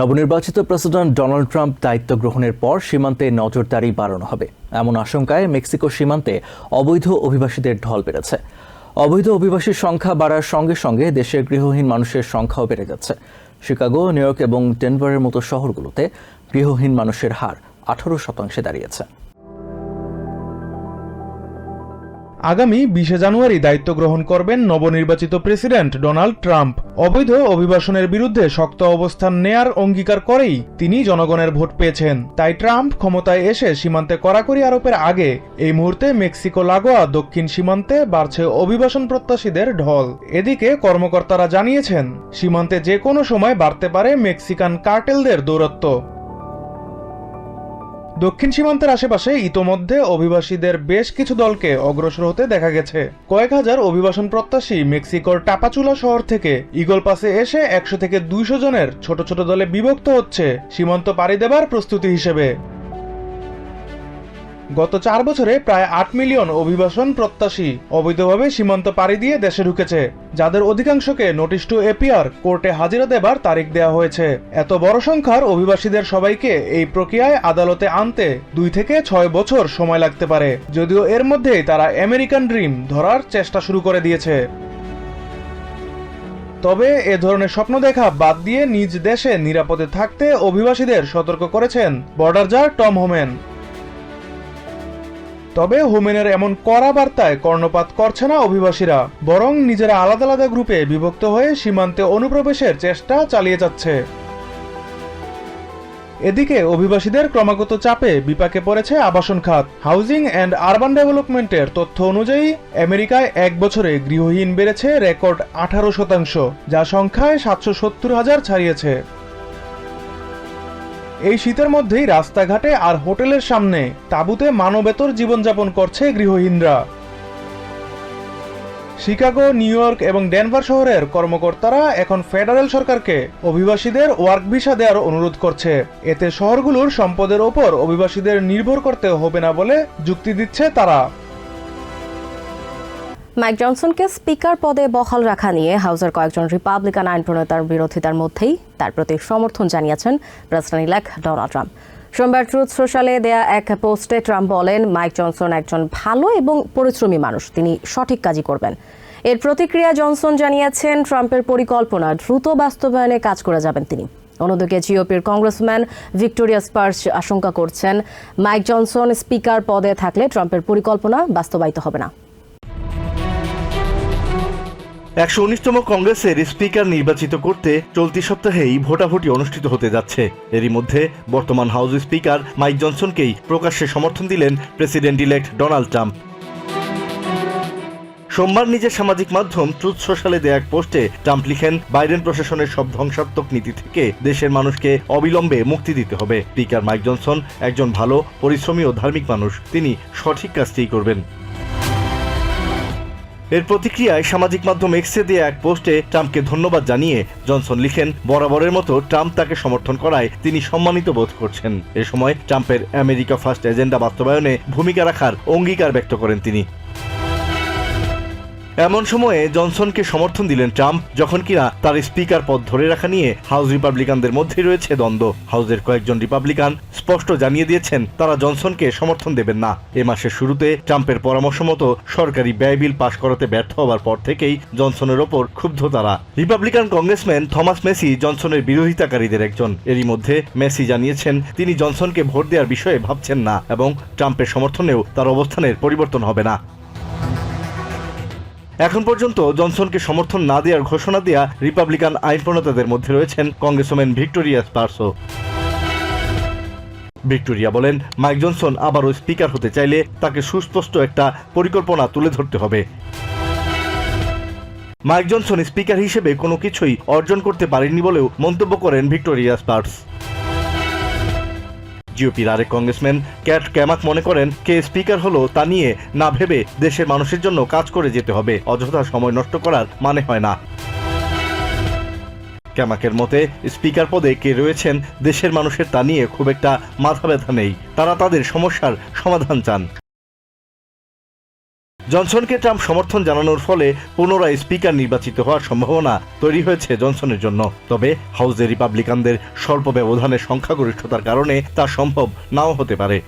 নবনির্বাচিত president Donald Trump দায়িত্ব গ্রহণের পর সীমান্তে নজরদারি বাড়ানো হবে। এমন আশঙ্কায় মেক্সিকো সীমান্তে অবৈধ অভিবাসীদের ঢল বেড়েছে। অবৈধ অভিবাসীর সংখ্যা বাড়ার সঙ্গে সঙ্গে দেশের গৃহহীন মানুষের সংখ্যাও বেড়ে যাচ্ছে। শিকাগো, নিউ ইয়র্ক এবং ডেনভারের মতো শহরগুলোতে গৃহহীন মানুষের হার আঠারো শতাংশে দাঁড়িয়েছে। আগামী বিশে জানুয়ারি দায়িত্ব গ্রহণ করবেন নবনির্বাচিত প্রেসিডেন্ট ডোনাল্ড ট্রাম্প। অবৈধ অভিবাসনের বিরুদ্ধে শক্ত অবস্থান নেয়ার অঙ্গীকার করেই তিনি জনগণের ভোট পেয়েছেন। তাই ট্রাম্প ক্ষমতায় এসে সীমান্তে কড়াকড়ি আরোপের আগে এই মুহূর্তে মেক্সিকো লাগোয়া দক্ষিণ সীমান্তে বাড়ছে অভিবাসন প্রত্যাশীদের ঢল। এদিকে কর্মকর্তারা জানিয়েছেন, সীমান্তে যে কোনো সময় বাড়তে পারে মেক্সিকান কার্টেলদের দৌরত্ব। দক্ষিণ সীমান্তের আশেপাশে ইতোমধ্যে অভিবাসীদের বেশ কিছু দলকে অগ্রসর হতে দেখা গেছে। কয়েক হাজার অভিবাসন প্রত্যাশী মেক্সিকোর টাপাচুলা শহর থেকে ইগল পাসে এসে একশো থেকে দুইশো জনের ছোট ছোট দলে বিভক্ত হচ্ছে সীমান্ত পাড়ি দেবার প্রস্তুতি হিসেবে। গত চার বছরে প্রায় আট মিলিয়ন অভিবাসন প্রত্যাশী অবৈধভাবে সীমান্ত পাড়ি দিয়ে দেশে ঢুকেছে, যাদের অধিকাংশকে নোটিশ টু এপিআর কোর্টে হাজিরা দেবার তারিখ দেওয়া হয়েছে। এত বড় সংখ্যার অভিবাসীদের সবাইকে এই প্রক্রিয়ায় আদালতে আনতে দুই থেকে ছয় বছর সময় লাগতে পারে, যদিও এর মধ্যেই তারা আমেরিকান ড্রিম ধরার চেষ্টা শুরু করে দিয়েছে। তবে এ ধরনের স্বপ্ন দেখা বাদ দিয়ে নিজ দেশে নিরাপদে থাকতে অভিবাসীদের সতর্ক করেছেন বর্ডার জার টম হোমেন। তবে হোমেনের এমন কড়া বার্তায় কর্ণপাত করছে না অভিবাসীরা, বরং নিজেরা আলাদা আলাদা গ্রুপে বিভক্ত হয়ে সীমান্তে অনুপ্রবেশের চেষ্টা চালিয়ে যাচ্ছে। এদিকে অভিবাসীদের ক্রমাগত চাপে বিপাকে পড়েছে আবাসন খাত। হাউজিং অ্যান্ড আরবান ডেভেলপমেন্টের তথ্য অনুযায়ী, আমেরিকায় এক বছরে গৃহহীন বেড়েছে রেকর্ড আঠারো শতাংশ, যা সংখ্যায় সাতশো সত্তর হাজার ছাড়িয়েছে। এই শীতের মধ্যেই রাস্তাঘাটে আর হোটেলের সামনে তাঁবুতে মানবেতর জীবনযাপন করছে গৃহহীনরা। শিকাগো, নিউ ইয়র্ক এবং ডেনভার শহরের কর্মকর্তারা এখন ফেডারেল সরকারকে অভিবাসীদের ওয়ার্ক ভিসা দেওয়ার অনুরোধ করছে। এতে শহরগুলোর সম্পদের ওপর অভিবাসীদের নির্ভর করতে হবে না বলে যুক্তি দিচ্ছে তারা। মাইক জনসনকে স্পিকার পদে বহাল রাখা নিয়ে হাউসের কয়েকজন রিপাবলিকান আইন প্রণেতার বিরোধিতার মধ্যেই তার প্রতি সমর্থন জানিয়েছেন প্রেসিডেন্ট ইলেক্ট ডোনাল্ড ট্রাম্প সোমবার ট্রুথ সোশ্যালে দেয়া এক পোস্টে ট্রাম্প বলেন মাইক জনসন একজন ভালো এবং পরিশ্রমী মানুষ। তিনি সঠিক কাজই করবেন। এর প্রতিক্রিয়া জনসন জানিয়েছেন ট্রাম্পের পরিকল্পনা দ্রুত বাস্তবায়নে কাজ করে যাবেন তিনি। অন্যদিকে জিওপির কংগ্রেসম্যান ভিক্টোরিয়া স্পার্স আশঙ্কা করছেন মাইক জনসন স্পিকার পদে থাকলে ট্রাম্পের পরিকল্পনা বাস্তবায়িত হবে না। একশো উনিশতম কংগ্রেসের স্পিকার নির্বাচিত করতে চলতি সপ্তাহেই ভোটাভুটি অনুষ্ঠিত হতে যাচ্ছে। এরই মধ্যে বর্তমান হাউস স্পিকার মাইক জনসনকেই প্রকাশ্যে সমর্থন দিলেন প্রেসিডেন্ট ইলেক্ট ডোনাল্ড ট্রাম্প। সোমবার নিজের সামাজিক মাধ্যম ট্রুথ সোশ্যালে দেয়া এক পোস্টে ট্রাম্প লিখেন, বাইডেন প্রশাসনের সব ধ্বংসাত্মক নীতি থেকে দেশের মানুষকে অবিলম্বে মুক্তি দিতে হবে। স্পিকার মাইক জনসন একজন ভালো, পরিশ্রমী ও ধার্মিক মানুষ। তিনি সঠিক কাজটিই করবেন। এর প্রতিক্রিয়ায় সামাজিক মাধ্যম এক্সে দিয়ে এক পোস্টে ট্রাম্পকে ধন্যবাদ জানিয়ে জনসন লিখেন, বরাবরের মতো ট্রাম্প তাকে সমর্থন করায় তিনি সম্মানিত বোধ করছেন। এ সময় ট্রাম্পের আমেরিকা ফার্স্ট এজেন্ডা বাস্তবায়নে ভূমিকা রাখার অঙ্গীকার ব্যক্ত করেন তিনি। এমন সময়ে জনসনকে সমর্থন দিলেন ট্রাম্প, যখন কিনা তার স্পিকার পদ ধরে রাখা নিয়ে হাউস রিপাবলিকানদের মধ্যে রয়েছে দ্বন্দ্ব। হাউসের কয়েকজন রিপাবলিকান স্পষ্ট জানিয়ে দিয়েছেন, তারা জনসনকে সমর্থন দেবেন না। এ মাসের শুরুতে ট্রাম্পের পরামর্শ মতো সরকারি ব্যয় বিল পাশ করাতে ব্যর্থ হওয়ার পর থেকেই জনসনের ওপর ক্ষুব্ধ তারা। রিপাবলিকান কংগ্রেসম্যান থমাস মেসি জনসনের বিরোধিতাকারীদের একজন। এরই মধ্যে মেসি জানিয়েছেন, তিনি জনসনকে ভোট দেওয়ার বিষয়ে ভাবছেন না এবং ট্রাম্পের সমর্থনেও তার অবস্থানের পরিবর্তন হবে না। এখন পর্যন্ত জনসনকে সমর্থন না দেওয়ার ঘোষণা দেয়া রিপাবলিকান আইন প্রণেতাদের মধ্যে রয়েছেন কংগ্রেসম্যান ভিক্টোরিয়া স্পার্সো। ভিক্টোরিয়া বলেন, মাইক জনসন আবারও স্পিকার হতে চাইলে তাকে সুস্পষ্ট একটা পরিকল্পনা তুলে ধরতে হবে। মাইক জনসন স্পিকার হিসেবে কোনো কিছুই অর্জন করতে পারেননি বলেও মন্তব্য করেন ভিক্টোরিয়া স্পার্স। জিওপির আরেক কংগ্রেসম্যান ক্যাট ক্যামাক মনে করেন, কে স্পিকার হলো তা নিয়ে না ভেবে দেশের মানুষের জন্য কাজ করে যেতে হবে, অযথা সময় নষ্ট করার মানে হয় না। ক্যামাকের মতে, স্পিকার পদে কে রয়েছেন, দেশের মানুষের তা নিয়ে খুব একটা মাথা ব্যথা নেই। তারা তাদের সমস্যার সমাধান চান। জনসনকে ট্রাম্প সমর্থন জানানোর ফলে পুনরায় স্পিকার নির্বাচিত হওয়ার সম্ভাবনা তৈরি হয়েছে জনসনের জন্য। তবে হাউসে রিপাবলিকানদের স্বল্প ব্যবধানের সংখ্যাগরিষ্ঠতার কারণে তা সম্ভব নাও হতে পারে।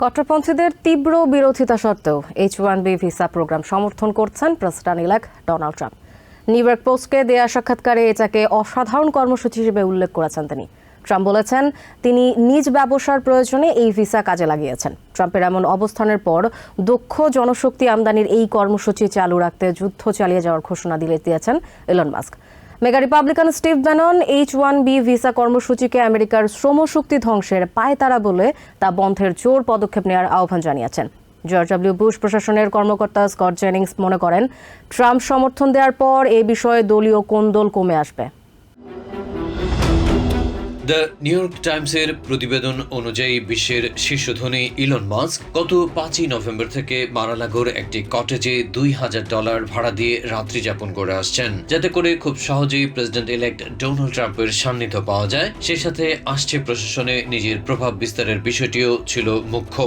কট্টরপন্থীদের তীব্র বিরোধিতা সত্ত্বেও H one B visa programme সমর্থন করছেন president elect Donald Trump. New York পোস্টকে দেয়া সাক্ষাৎকারে এটাকে অসাধারণ কর্মসূচি হিসেবে উল্লেখ করেছেন তিনি। ট্রাম্প বলেছেন, তিনি নিজ ব্যবসার প্রয়োজনে এই ভিসা কাজে লাগিয়েছেন। ট্রাম্পের এমন অবস্থানের পর দক্ষ জনশক্তি আমদানির এই কর্মসূচি চালু রাখতে যুদ্ধ চালিয়ে যাওয়ার ঘোষণা দিলে দিয়েছেন Elon Musk. MAGA Republican Steve Bannon, H one B visa কর্মসূচিকে আমেরিকার শ্রমশক্তি ধ্বংসের পায়তারা বলে তা বন্ধের জোর পদক্ষেপ নেওয়ার আহ্বান জানিয়েছেন। জর্জ ডব্লিউ বুশ প্রশাসনের কর্মকর্তা স্কট জেনিংস মনে করেন, ট্রাম্প সমর্থন দেওয়ার পর এ বিষয়ে দলীয় কোন্দল কমে আসবে। দ্য নিউ ইয়র্ক টাইমসের প্রতিবেদন অনুযায়ী বিশ্বের শীর্ষধনী ইলন মাস্ক গত পাঁচই নভেম্বর থেকে মারালাগোর একটি কটেজে দুই হাজার ডলার ভাড়া দিয়ে রাত্রি যাপন করে আসছেন। যাতে করে খুব সহজেই প্রেসিডেন্ট ইলেক্ট ডোনাল্ড ট্রাম্পের সান্নিধ্য পাওয়া যায় সে সাথে আসছে প্রশাসনে নিজের প্রভাব বিস্তারের বিষয়টিও ছিল মুখ্য।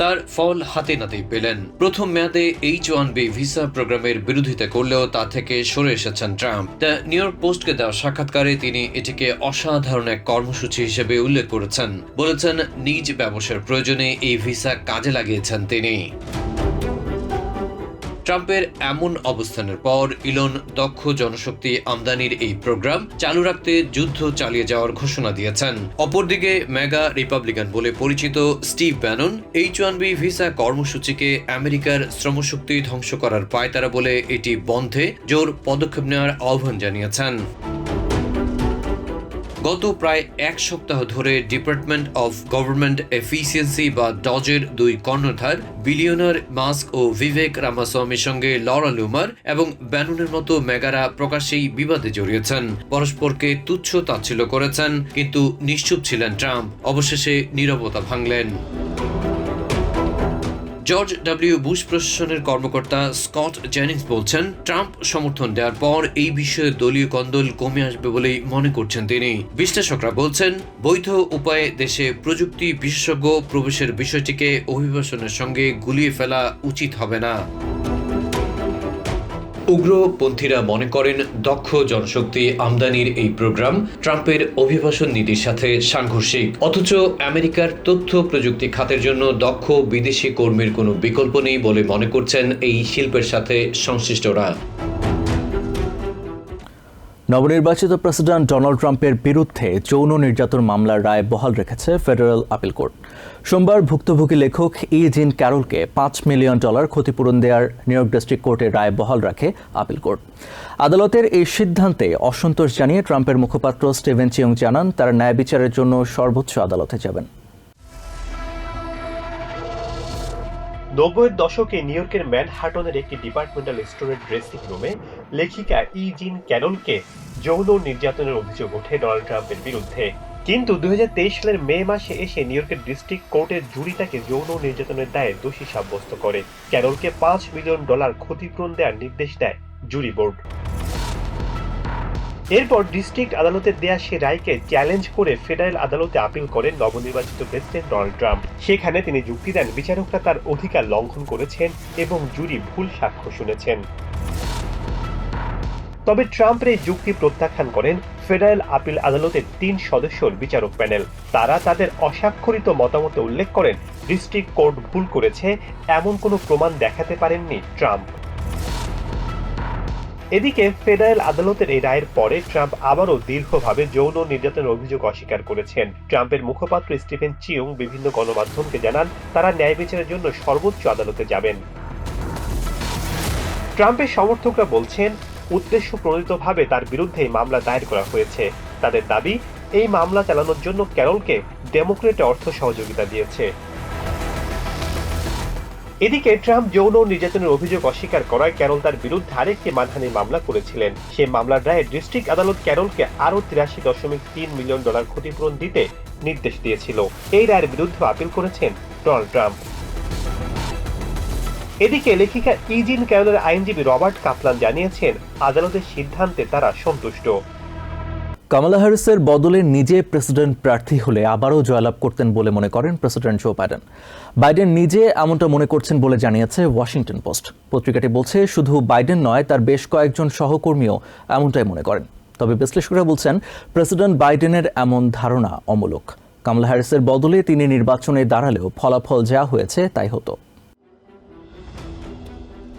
তার ফল হাতে নাতেই পেলেন। প্রথম মেয়াদে এইচ ওয়ান বি ভিসা প্রোগ্রামের বিরোধিতা করলেও তা থেকে সরে এসেছেন ট্রাম্প। দ্য নিউ ইয়র্ক পোস্টকে দেওয়া সাক্ষাৎকারে তিনি এটিকে অসাধারণ এক কর্মসূচি হিসেবে উল্লেখ করেছেন। বলেছেন, নিজ ব্যবসার প্রয়োজনে এই ভিসা কাজে লাগিয়েছেন তিনি। ট্রাম্পের এমন অবস্থানের পর ইলন দক্ষ জনশক্তি আমদানির এই প্রোগ্রাম চালু রাখতে যুদ্ধ চালিয়ে যাওয়ার ঘোষণা দিয়েছেন। অপরদিকে মেগা রিপাবলিকান বলে পরিচিত Steve Bannon, H one B visa কর্মসূচিকে আমেরিকার শ্রমশক্তি ধ্বংস করার পায় তারা বলে এটি বন্ধে জোর পদক্ষেপ নেওয়ার আহ্বান জানিয়েছেন। গত প্রায় এক সপ্তাহ ধরে ডিপার্টমেন্ট অফ গভর্নমেন্ট এফিসিয়েন্সি বা ডজের দুই কর্ণধার বিলিয়নার মাস্ক ও বিবেক রামাস্বামীর সঙ্গে লরা লুমার এবং ব্যানুনের মতো মেগারা প্রকাশ্যেই বিবাদে জড়িয়েছেন। পরস্পরকে তুচ্ছ তাচ্ছিল্য করেছেন, কিন্তু নিশ্চুপ ছিলেন ট্রাম্প। অবশেষে নীরবতা ভাঙলেন। জর্জ ডব্লিউ বুশ প্রশাসনের কর্মকর্তা স্কট জেনিংস বলছেন, ট্রাম্প সমর্থন দেওয়ার পর এই বিষয়ে দলীয় কন্দল কমে আসবে বলেই মনে করছেন তিনি। বিশ্লেষকরা বলছেন, বৈধ উপায়ে দেশে প্রযুক্তি বিশেষজ্ঞ প্রবেশের বিষয়টিকে অভিবাসনের সঙ্গে গুলিয়ে ফেলা উচিত হবে না। উগ্রপন্থীরা মনে করেন দক্ষ জনশক্তি আমদানির এই প্রোগ্রাম ট্রাম্পের অভিবাসন নীতির সাথে সাংঘর্ষিক। অথচ আমেরিকার তথ্য প্রযুক্তি খাতের জন্য দক্ষ বিদেশি কর্মীর কোনো বিকল্প নেই বলে মনে করছেন এই শিল্পের সাথে সংশ্লিষ্টরা। নবনির্বাচিত প্রেসিডেন্ট ডোনাল্ড ট্রাম্পের বিরুদ্ধে যৌন নির্যাতন মামলার রায় বহাল রেখেছে ফেডারেল আপিল কোর্ট। সোমবার ভুক্তভোগী লেখক ই জিন ক্যারলকে পাঁচ মিলিয়ন ডলার ক্ষতিপূরণ দেওয়ার নিউ ইয়র্ক ডিস্ট্রিক্ট কোর্টের রায় বহাল রাখে আপিল কোর্ট। আদালতের এই সিদ্ধান্তে অসন্তোষ জানিয়ে ট্রাম্পের মুখপাত্র স্টিভেন চিয়ং জানান, তারা ন্যায় বিচারের জন্য সর্বোচ্চ আদালতে যাবেন। নব্বইয়ের দশকে নিউ ইয়র্কের ম্যানহাটনের একটি ডিপার্টমেন্টাল স্টোরের ড্রেসিং রুমে লেখিকা ই জিন ক্যারলকে যৌন নির্যাতনের অভিযোগ ওঠে ডোনাল্ড ট্রাম্পের বিরুদ্ধে। কিন্তু দু হাজার তেইশ সালের মে মাসে এসে নিউ ইয়র্কের ডিস্ট্রিক্ট কোর্টের জুরি তাকে যৌন নির্যাতনের দায়ে দোষী সাব্যস্ত করে। ক্যারলকে পাঁচ মিলিয়ন ডলার ক্ষতিপূরণ দেওয়ার নির্দেশ দেয় জুরি বোর্ড। এরপর ডিস্ট্রিক্ট আদালতের দেয়া সে রায়কে চ্যালেঞ্জ করে ফেডারেল আদালতে আপিল করেন নবনির্বাচিত প্রেসিডেন্ট ডোনাল্ড ট্রাম্প। সেখানে তিনি যুক্তি দেন, বিচারকরা তার অধিকার লঙ্ঘন করেছেন এবং জুরি ভুল সাক্ষ্য শুনেছেন। তবে ট্রাম্পের এই যুক্তি প্রত্যাখ্যান করেন ফেডারেল আপিল আদালতের তিন সদস্যর বিচারক প্যানেল। তারা তাদের অস্বাক্ষরিত মতামতে উল্লেখ করেন, ডিস্ট্রিক্ট কোর্ট ভুল করেছে, এমন কোনো প্রমাণ দেখাতে পারেননি ট্রাম্প। এদিকে ফেডারেল আদালতের এই রায়ের পরে ট্রাম্প আবারও দীর্ঘভাবে যৌন নির্যাতনের অভিযোগ অস্বীকার করেছেন। ট্রাম্পের মুখপাত্র স্টিফেন চিউং বিভিন্ন গণমাধ্যমকে জানান, তারা ন্যায় বিচারের জন্য সর্বোচ্চ আদালতে যাবেন। ট্রাম্পের সমর্থকরা বলছেন উদ্দেশ্য প্রণোদিতভাবে তার বিরুদ্ধে মামলা দায়ের করা হয়েছে। তাদের দাবি, এই মামলা চালানোর জন্য ক্যারলকে ডেমোক্রেট অর্থ সহযোগিতা দিয়েছে। এদিকে ট্রাম্প যৌন নির্যাতনের অভিযোগ অস্বীকার করায় ক্যারল তার বিরুদ্ধে আরেকটি মানহানি মামলা করেছিলেন। সে মামলার রায়ে ডিস্ট্রিক্ট আদালত ক্যারলকে আরও তিরাশি দশমিক তিন মিলিয়ন ডলার ক্ষতিপূরণ দিতে নির্দেশ দিয়েছিল। এই রায়ের বিরুদ্ধে আপিল করেছেন ডোনাল্ড ট্রাম্প। এদিকে লেখিকা ইজিন ক্যারলের আইনজীবী রবার্ট কাপলান জানিয়েছেন, আদালতের সিদ্ধান্তে তারা সন্তুষ্ট। কামালা হ্যারিসের বদলে নিজে প্রেসিডেন্ট প্রার্থী হলে আবারও জয়লাভ করতেন বলে মনে করেন প্রেসিডেন্ট জো বাইডেন। বাইডেন নিজে এমনটা মনে করছেন বলে জানিয়েছে ওয়াশিংটন পোস্ট। পত্রিকাটি বলছে, শুধু বাইডেন নয়, তার বেশ কয়েকজন সহকর্মীও এমনটাই মনে করেন। তবে বিশ্লেষকরা বলছেন, প্রেসিডেন্ট বাইডেনের এমন ধারণা অমূলক। কামলা হ্যারিসের বদলে তিনি নির্বাচনে দাঁড়ালেও ফলাফল যা হয়েছে তাই হতো।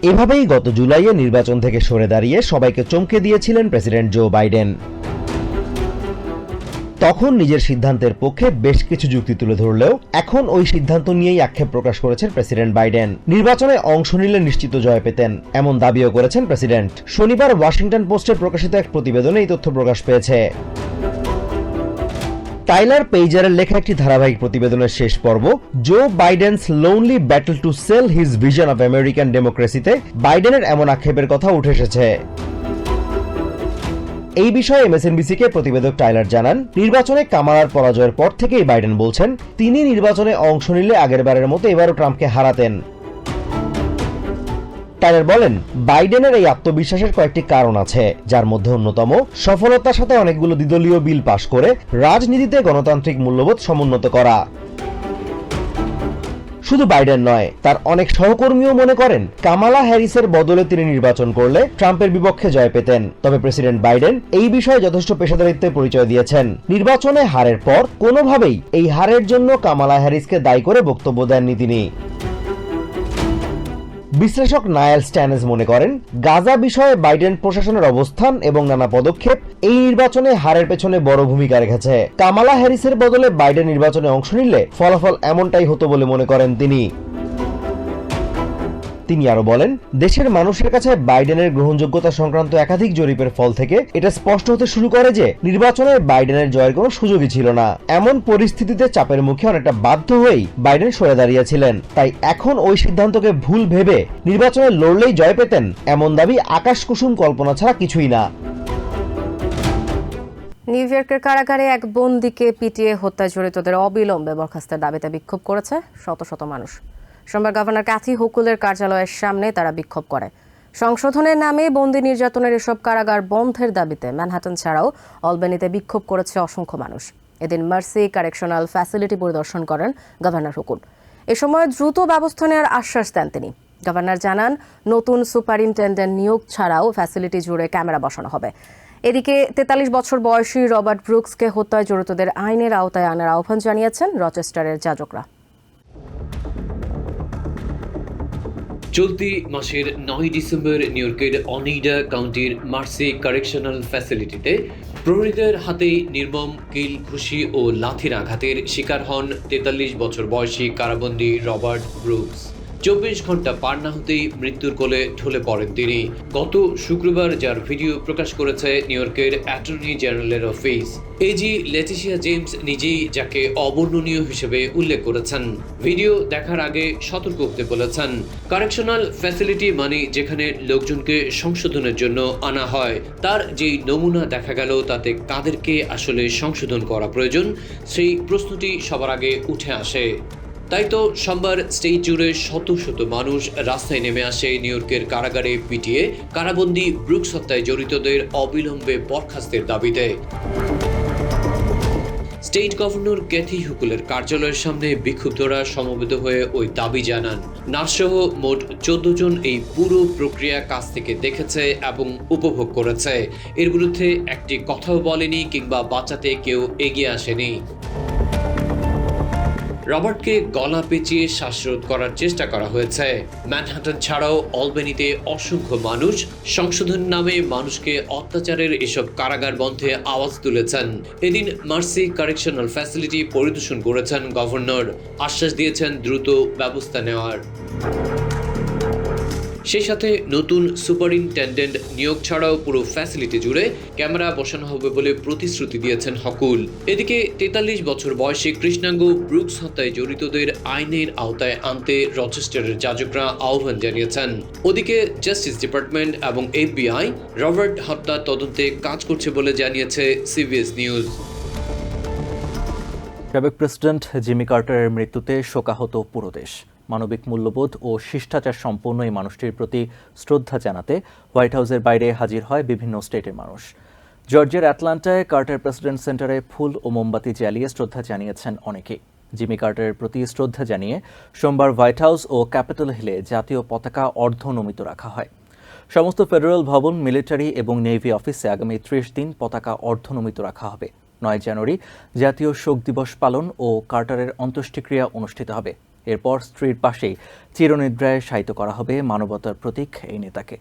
এভাবেই গত জুলাইয়ে নির্বাচন থেকে সরে দাঁড়িয়ে সবাইকে চমকে দিয়েছিলেন প্রেসিডেন্ট জো বাইডেন। তখন নিজের সিদ্ধান্তের পক্ষে বেশ কিছু যুক্তি তুলে ধরলেও এখন ওই সিদ্ধান্ত নিয়েই আক্ষেপ প্রকাশ করেছেন প্রেসিডেন্ট বাইডেন। নির্বাচনে অংশ নিলে নিশ্চিত জয় পেতেন, এমন দাবিও করেছেন প্রেসিডেন্ট। শনিবার ওয়াশিংটন পোস্টে প্রকাশিত এক প্রতিবেদনে এই তথ্য প্রকাশ পেয়েছে। টাইলার পেইজারের লেখা একটি ধারাবাহিক প্রতিবেদনের শেষ পর্ব, Joe Biden's lonely battle to sell his vision of American ডেমোক্রেসিতে বাইডেনের এমন আক্ষেপের কথা উঠে এসেছে। এই বিষয়ে এমএসএনবিসিকে প্রতিবেদক টাইলার জানান, নির্বাচনে কামালার পরাজয়ের পর থেকেই বাইডেন বলছেন, তিনি নির্বাচনে অংশ নিলে আগেরবারের মতো এবারও ট্রাম্পকে হারাতেন। টাইলার বলেন, বাইডেনের এই আত্মবিশ্বাসের কয়েকটি কারণ আছে, যার মধ্যে অন্যতম সফলতার সাথে অনেকগুলো দ্বিদলীয় বিল পাশ করে রাজনীতিতে গণতান্ত্রিক মূল্যবোধ সমুন্নত করা। শুধু বাইডেন নয়, তার অনেক সহকর্মীও মনে করেন, কামালা হ্যারিসের বদলে তিনি নির্বাচন করলে ট্রাম্পের বিপক্ষে জয় পেতেন। তবে প্রেসিডেন্ট বাইডেন এই বিষয়ে যথেষ্ট পেশাদারিত্বের পরিচয় দিয়েছেন। নির্বাচনে হারের পর কোনোভাবেই এই হারের জন্য কামালা হ্যারিসকে দায়ী করে বক্তব্য দেননি তিনি। বিশ্লেষক নায়াল স্ট্যানেস মনে করেন, গাজা বিষয়ে বাইডেন প্রশাসনের অবস্থান এবং নানা পদক্ষেপ এই নির্বাচনে হারের পেছনে বড় ভূমিকা রেখেছে। কামালা হ্যারিসের বদলে বাইডেন নির্বাচনে অংশ নিলে ফলাফল এমনটাই হতো বলে মনে করেন তিনি। তিনি আরও বলেন, দেশের মানুষের কাছে বাইডেনের গ্রহণযোগ্যতা সংক্রান্ত একাধিক জরিপের ফল থেকে এটা স্পষ্ট হতে শুরু করে যে নির্বাচনে বাইডেনের জয়ের কোনো সুযোগই ছিল না। এমন পরিস্থিতিতে চাপের মুখে অনেকটা বাধ্য হয়েই বাইডেন সরে দাঁড়িয়েছিলেন। তাই এখন ওই সিদ্ধান্তকে ভুল ভেবে নির্বাচনে লড়লেই জয় পেতেন এমন দাবি আকাশ কুসুম কল্পনা ছাড়া কিছুই না। নিউ ইয়র্কের কারাগারে এক বন্দিকে পিটিয়ে হত্যায় জড়িতদের অবিলম্বে বরখাস্তের দাবিতে বিক্ষোভ করেছে শত শত মানুষ। সোমবার গভর্নর ক্যাথি হুকুলের কার্যালয়ের সামনে তারা বিক্ষোভ করে। সংশোধনের নামে বন্দি নির্যাতনের এসব কারাগার বন্ধের দাবিতে ম্যানহাটন ছাড়াও অলবেনিতে বিক্ষোভ করেছে অসংখ্য মানুষ। এদিন মার্সি কারেকশনাল ফ্যাসিলিটি পরিদর্শন করেন গভর্নর হুকুল। এ সময় দ্রুত ব্যবস্থা নেওয়ার আশ্বাস দেন তিনি। গভর্নর জানান, নতুন সুপারিনটেন্ডেন্ট নিয়োগ ছাড়াও ফ্যাসিলিটি জুড়ে ক্যামেরা বসানো হবে। এদিকে তেতাল্লিশ বছর বয়সী রবার্ট ব্রুকসকে হত্যায় জড়িতদের আইনের আওতায় আনার আহ্বান জানিয়েছেন রচেস্টারের যাজকরা। চলতি মাসের নয় ডিসেম্বর নিউ ইয়র্কের অনিডা কাউন্টির মার্সি কারেকশনাল ফ্যাসিলিটিতে প্রহরীদের হাতে নির্মম, কিল, খুশি ও লাথির আঘাতের শিকার হন তেতাল্লিশ বছর বয়সী কারাবন্দী রবার্ট ব্রুকস। চব্বিশ ঘণ্টা পার না হতেই মৃত্যুর কোলে ঢলে পড়েন তিনি। গত শুক্রবার যার ভিডিও প্রকাশ করেছে নিউ ইয়র্কের অ্যাটর্নি জেনারেলের অফিস এজি লেটিসিয়া জেমস নিজেই যাকে অবর্ণনীয় হিসেবে উল্লেখ করেছেন। ভিডিও দেখার আগে সতর্ক করতে বলেছেন, কারেকশনাল ফ্যাসিলিটি মানে যেখানে লোকজনকে সংশোধনের জন্য আনা হয়। তার যেই নমুনা দেখা গেল, তাতে কাদেরকে আসলে সংশোধন করা প্রয়োজন, সেই প্রশ্নটি সবার আগে উঠে আসে। তাই তো সোমবার স্টেট জুড়ে শত শত মানুষ রাস্তায় নেমে আসে নিউ ইয়র্কের কারাগারে পিটিয়ে কারাবন্দি ব্রুকস হত্যায় জড়িতদের অবিলম্বে বরখাস্তের দাবিতে। স্টেট গভর্নর ক্যাথি হুকুলের কার্যালয়ের সামনে বিক্ষুব্ধরা সমবেত হয়ে ওই দাবি জানান। নার্সসহ মোট চোদ্দ জন এই পুরো প্রক্রিয়া কাছ থেকে দেখেছে এবং উপভোগ করেছে। এর বিরুদ্ধে একটি কথাও বলেনি কিংবা বাঁচাতে কেউ এগিয়ে আসেনি। রবার্টকে গলা পেঁচিয়ে শ্বাসরোধ করার চেষ্টা করা হয়েছে। ম্যানহাটন ছাড়াও অলবেনিতে অসংখ্য মানুষ সংশোধন নামে মানুষকে অত্যাচারের এসব কারাগার বন্ধে আওয়াজ তুলেছেন। এদিন মার্সি কারেকশনাল ফ্যাসিলিটি পরিদর্শন করেছেন গভর্নর। আশ্বাস দিয়েছেন দ্রুত ব্যবস্থা নেওয়ার। সেই সাথে নতুন সুপারিনটেন্ডেন্ট নিয়োগ ছাড়াও পুরো ফ্যাসিলিটি জুড়ে ক্যামেরা বসানো হবে বলে প্রতিশ্রুতি দিয়েছেন হকুল। এদিকে তেতাল্লিশ বছর বয়সে কৃষ্ণাঙ্গ ব্রুকস হত্যায় জড়িতদের আইনের আওতায় আনতে রচেস্টারের যাজকরা আহ্বান জানিয়েছেন। ওদিকে জাস্টিস ডিপার্টমেন্ট এবং এফবিআই রবার্ট হত্যা তদন্তে কাজ করছে বলে জানিয়েছে সিবিএস নিউজ সাবেক প্রেসিডেন্ট জিমি কার্টারের মৃত্যুতে শোকাহত পুরো দেশ। মানবিক মূল্যবোধ ও শিষ্টাচার সম্পন্ন এই মানুষটির প্রতি শ্রদ্ধা জানাতে হোয়াইট হাউসের বাইরে হাজির হয় বিভিন্ন স্টেটের মানুষ। জর্জিয়ার অ্যাটলান্টায় কার্টার প্রেসিডেন্ট সেন্টারে ফুল ও মোমবাতি জ্বালিয়ে শ্রদ্ধা জানিয়েছেন অনেকেই। জিমি কার্টারের প্রতি শ্রদ্ধা জানিয়ে সোমবার হোয়াইট হাউস ও ক্যাপিটাল হিলে জাতীয় পতাকা অর্ধনমিত রাখা হয়। সমস্ত ফেডারেল ভবন, মিলিটারি এবং নেভি অফিসে আগামী ত্রিশ দিন পতাকা অর্ধনমিত রাখা হবে। নয় জানুয়ারি জাতীয় শোক দিবস পালন ও কার্টারের অন্ত্যেষ্টিক্রিয়া অনুষ্ঠিত হবে। এরপর স্ত্রীর পাশেই চিরনিদ্রায় শায়িত করা হবে মানবতার প্রতীক এই নেতাকে।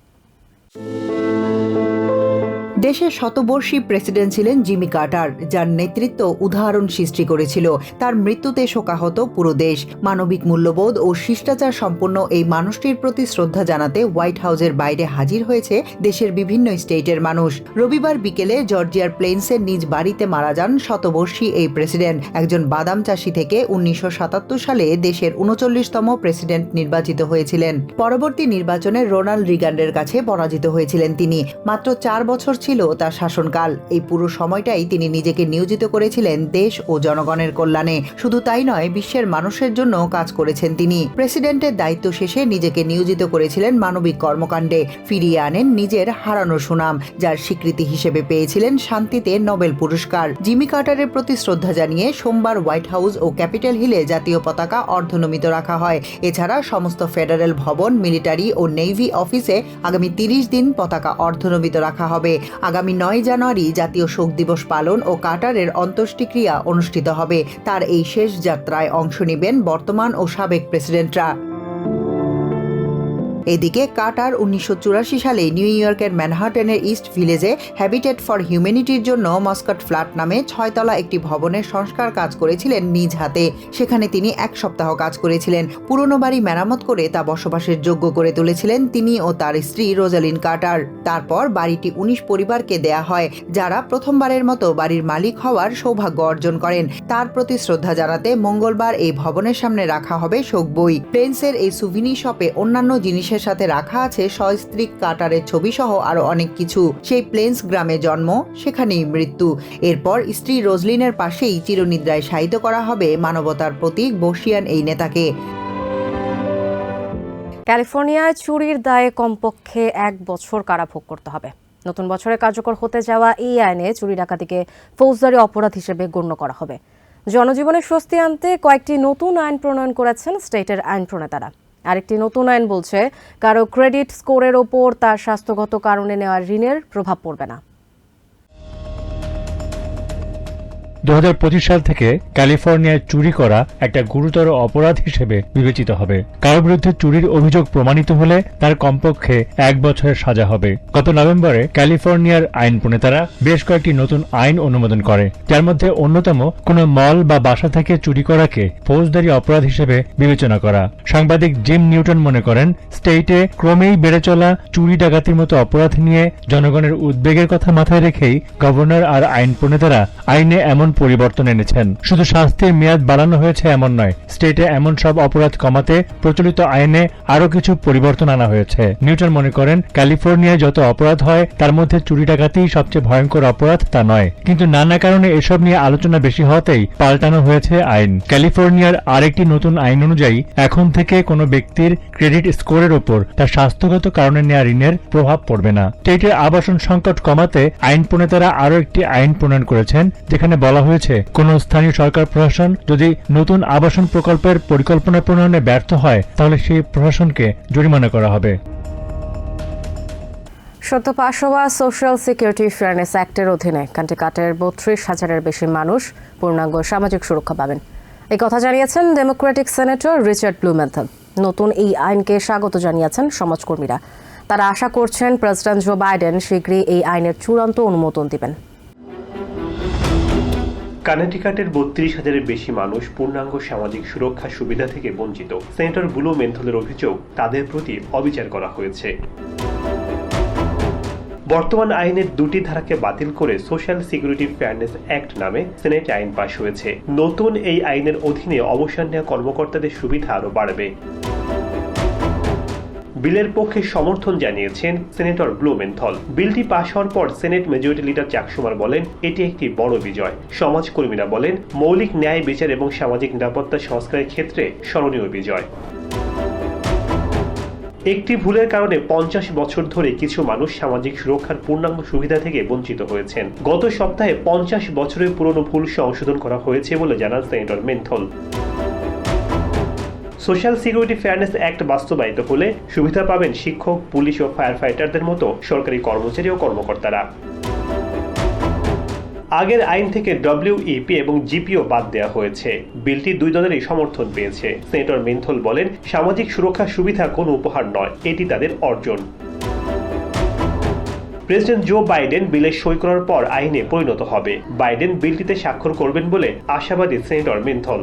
দেশের শতবর্ষী প্রেসিডেন্ট ছিলেন জিমি কার্টার, যার নেতৃত্ব উদাহরণ সৃষ্টি করেছিল। তার মৃত্যুতে শোকাহত পুরো দেশ। মানবিক মূল্যবোধ ও শিষ্টাচার সম্পন্ন এই মানুষটির প্রতি শ্রদ্ধা জানাতে হোয়াইট হাউসের বাইরে হাজির হয়েছে দেশের বিভিন্ন স্টেটের মানুষ। রবিবার বিকেলে জর্জিয়ার প্লেন্সের নিজ বাড়িতে মারা যান শতবর্ষী এই প্রেসিডেন্ট। একজন বাদাম চাষি থেকে উনিশশো সাতাত্তর সালে দেশের উনচল্লিশতম প্রেসিডেন্ট নির্বাচিত হয়েছিলেন। পরবর্তী নির্বাচনে রোনাল্ড রিগান্ডের কাছে পরাজিত হয়েছিলেন তিনি। মাত্র চার বছর ছিল তার শাসনকাল। এই পুরো সময়টাই তিনি নিজেকে নিয়োজিত করেছিলেন দেশ ও জনগণের কল্যাণে। শুধু তাই নয়, বিশ্বের মানুষের জন্য কাজ করেছেন তিনি। প্রেসিডেন্টের দায়িত্ব শেষে নিজেকে নিয়োজিত করেছিলেন মানবিক কর্মকাণ্ডে। ফিরিয়ে আনেন নিজের হারানো সুনাম, যার স্বীকৃতি হিসেবে পেয়েছিলেন শান্তিতে নোবেল পুরস্কার। জিমি কার্টারের প্রতি শ্রদ্ধা জানিয়ে সোমবার হোয়াইট হাউস ও ক্যাপিটাল হিলে জাতীয় পতাকা অর্ধনমিত রাখা হয়। এছাড়া সমস্ত ফেডারেল ভবন, মিলিটারি ও নেভি অফিসে আগামী তিরিশ দিন পতাকা অর্ধনমিত রাখা হবে। আগামী নয় জানুয়ারি জাতীয় শোক দিবস পালন ও কাটারের অন্ত্যেষ্টিক্রিয়া অনুষ্ঠিত হবে। তার এই শেষ যাত্রায় অংশ নেবেন বর্তমান ও সাবেক প্রেসিডেন্টরা। এদিকে কাটার উনিশশো চুরাশি সালে নিউ ইয়র্কের ম্যানহাটনের ইস্ট ভিলেজে হ্যাবিটেট ফর হিউম্যানিটির জন্য মস্কট ফ্ল্যাট নামে ছয়তলা একটি ভবনের সংস্কার কাজ করেছিলেন নিজ হাতে। সেখানে তিনি এক সপ্তাহ কাজ করেছিলেন। পুরনো বাড়ি মেরামত করে তা বসবাসের যোগ্য করে তুলেছিলেন তিনি ও তার স্ত্রী রোজালিন কাটার। তারপর বাড়িটি উনিশ পরিবারকে দেয়া হয়, যারা প্রথমবারের মতো বাড়ির মালিক হওয়ার সৌভাগ্য অর্জন করেন। তার প্রতি শ্রদ্ধা জানাতে মঙ্গলবার এই ভবনের সামনে রাখা হবে শোক বই। প্লেন্সের এই সুভিনি শপে অন্যান্য জিনিসের সাথে রাখা আছে সস্ত্রীক কাটারের ছবি সহ আরও অনেক কিছু। সেই প্লেন্স গ্রামে জন্ম, সেখানেই মৃত্যু। এরপর স্ত্রী রোজলিনের পাশেই চিরনিদ্রায় শায়িত করা হবে মানবতার প্রতীক বর্ষিয়ান এই নেতাকে। ক্যালিফোর্নিয়ায় চুরির দায়ে কমপক্ষে এক বছর কারাভোগ করতে হবে। নতুন বছরে কার্যকর হতে যাওয়া এই আইনে চুরি ডাকাতিকে ফৌজদারি অপরাধ হিসেবে গণ্য করা হবে। জনজীবনে স্বস্তি আনতে কয়েকটি নতুন আইন প্রণয়ন করেছেন স্টেটের আইন প্রণেতারা। আরেকটি নতুন আইন বলছে, কারও ক্রেডিট স্কোরের ওপর তার স্বাস্থ্যগত কারণে নেওয়া ঋণের প্রভাব পড়বে না। দু হাজার পঁচিশ সাল থেকে ক্যালিফোর্নিয়ায় চুরি করা একটা গুরুতর অপরাধ হিসেবে বিবেচিত হবে। কারও বিরুদ্ধে চুরির অভিযোগ প্রমাণিত হলে তার কমপক্ষে এক বছরের সাজা হবে। গত নভেম্বরে ক্যালিফোর্নিয়ার আইন প্রণেতারা বেশ কয়েকটি নতুন আইন অনুমোদন করে, যার মধ্যে অন্যতম কোনো মল বা বাসা থেকে চুরি করাকে ফৌজদারি অপরাধ হিসেবে বিবেচনা করা। সাংবাদিক জিম নিউটন মনে করেন, স্টেটে ক্রমেই বেড়ে চলা চুরি ডাকাতির মতো অপরাধ নিয়ে জনগণের উদ্বেগের কথা মাথায় রেখেই গভর্নর আর আইন প্রণেতারা আইনে এমন পরিবর্তন এনেছেন। শুধু শাস্তির মেয়াদ বাড়ানো হয়েছে এমন নয়, স্টেটে এমন সব অপরাধ কমাতে প্রচলিত আইনে আরও কিছু পরিবর্তন আনা হয়েছে। নিউটন মনে করেন, ক্যালিফোর্নিয়ায় যত অপরাধ হয়, তার মধ্যে চুরি ডাকাতি সবচেয়ে ভয়ঙ্কর অপরাধ তা নয়। কিন্তু নানা কারণে এসব নিয়ে আলোচনা বেশি হওয়াতেই পাল্টানো হয়েছে আইন। ক্যালিফোর্নিয়ার আরেকটি নতুন আইন অনুযায়ী, এখন থেকে কোনো ব্যক্তির ক্রেডিট স্কোরের ওপর তার স্বাস্থ্যগত কারণে নেওয়া ঋণের প্রভাব পড়বে না। স্টেটের আবাসন সংকট কমাতে আইন প্রণেতারা আরও একটি আইন প্রণয়ন করেছেন, যেখানে বলা হয়েছে। কোন স্থানীয় সরকার প্রশাসন যদি নতুন আবাসন প্রকল্পের পরিকল্পনা প্রণয়নে ব্যর্থ হয়, তাহলে সেই প্রশাসনকে জরিমানা করা হবে। সদ্য পাশ হওয়া সোশ্যাল সিকিউরিটি ফেয়ারনেস অ্যাক্টের অধীনে কান্টিকাটের বত্রিশ হাজারের বেশি মানুষ পূর্ণাঙ্গ সামাজিক সুরক্ষা পাবেন। এই কথা জানিয়েছেন ডেমোক্রেটিক সেনেটর রিচার্ড ব্লুমেন্থন নতুন এই আইনকে স্বাগত জানিয়েছেন সমাজকর্মীরা। তারা আশা করছেন প্রেসিডেন্ট জো বাইডেন শীঘ্রই এই আইনের চূড়ান্ত অনুমোদন দিবেন। কানেটিকাটের বত্রিশ হাজারের বেশি মানুষ পূর্ণাঙ্গ সামাজিক সুরক্ষা সুবিধা থেকে বঞ্চিত। সেনেটর ব্লু মেন্থলের অভিযোগ, তাদের প্রতি অবিচার করা হয়েছে। বর্তমান আইনের দুটি ধারাকে বাতিল করে সোশ্যাল সিকিউরিটি ফেয়ারনেস অ্যাক্ট নামে সেনেট আইন পাশ হয়েছে। নতুন এই আইনের অধীনে অবসর নেওয়া কর্মকর্তাদের সুবিধা আরও বাড়বে। বিলের পক্ষে সমর্থন জানিয়েছেন সেনেটর ব্লুমেন্থল। বিলটি পাশ হওয়ার পর সেনেট মেজরিটি লিডার চাকসুমার বলেন, এটি একটি বড় বিজয়। সমাজকর্মীরা বলেন, মৌলিক ন্যায়, বিচার এবং সামাজিক নিরাপত্তা সংস্কারের ক্ষেত্রে স্মরণীয় বিজয়। একটি ভুলের কারণে পঞ্চাশ বছর ধরে কিছু মানুষ সামাজিক সুরক্ষার পূর্ণাঙ্গ সুবিধা থেকে বঞ্চিত হয়েছেন। গত সপ্তাহে পঞ্চাশ বছরের পুরনো ভুল সংশোধন করা হয়েছে বলে জানান সেনেটর মেন্থল। সোশ্যাল সিকিউরিটি ফেয়ারনেস অ্যাক্ট বাস্তবায়িত হলে সুবিধা পাবেন শিক্ষক, পুলিশ ও ফায়ার ফাইটারদের মতো সরকারি কর্মচারী ও কর্মকর্তারা। আগের আইন থেকে ডব্লিউইপি এবং জিপিও বাদ দেওয়া হয়েছে। বিলটি দুই দলেরই সমর্থন পেয়েছে। সেনেটর মিন্থল বলেন, সামাজিক সুরক্ষা সুবিধা কোনো উপহার নয়, এটি তাদের অর্জন। প্রেসিডেন্ট জো বাইডেন বিলে সই করার পর আইনে পরিণত হবে। বাইডেন বিলটিতে স্বাক্ষর করবেন বলে আশাবাদী সেনেটর মিন্থল